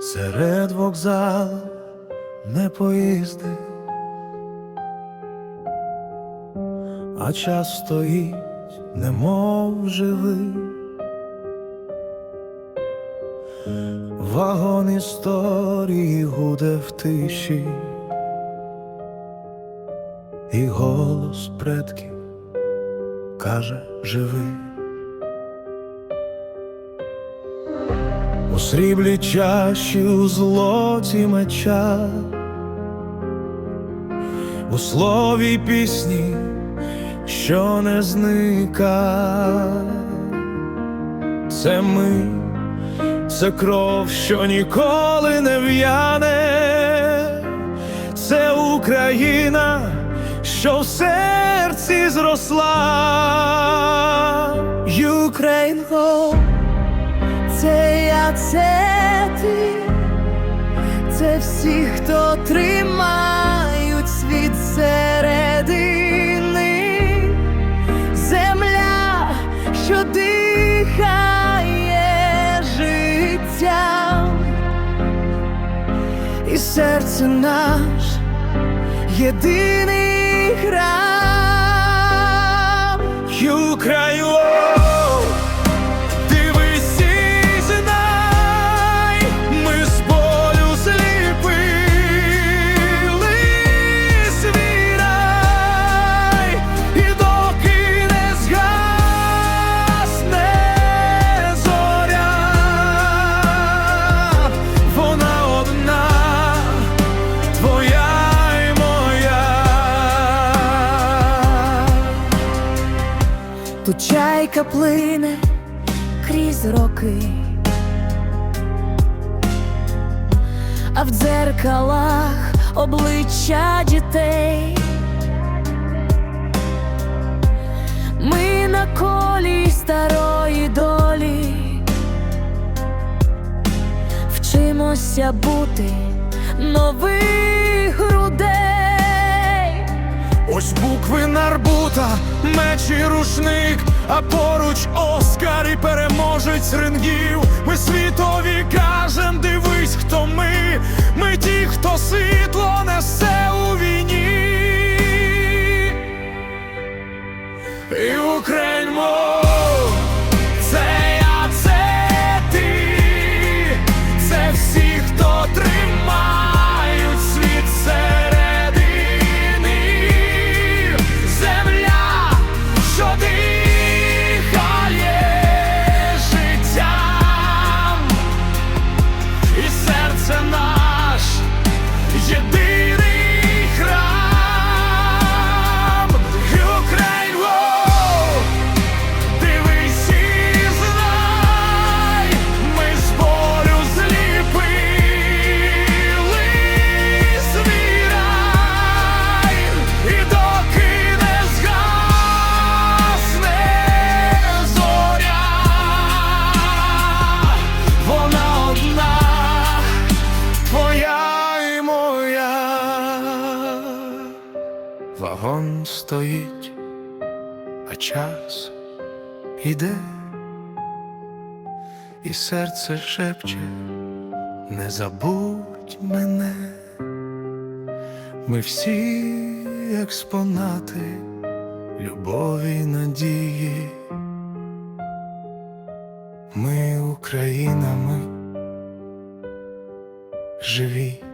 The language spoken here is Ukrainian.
серед вокзалу не поїзди, а час стоїть, немов живий. Вагон історії гуде в тиші, і голос предків каже живий. У сріблі чаші, у злоті меча, у слові пісні, що не зникає. Це ми, це кров, що ніколи не в'яне, це Україна, що в серці зросла. Ukraine home Це я, це ти, це всі, хто тримають світ середини, земля, що дихає життям, і серце наш єдиний храм. Україно, чайка плине крізь роки, а в дзеркалах обличчя дітей. Ми на колі старої долі, вчимося бути нових грудей. Ось букви нарбута, меч і рушник, а поруч Оскар і переможець рингів. Ми світові кажем, дивись, хто ми. Ми ті, хто світло Стоїть, а час іде, і серце шепче, не забудь мене, ми всі експонати любові й надії. Ми Україна, ми живі.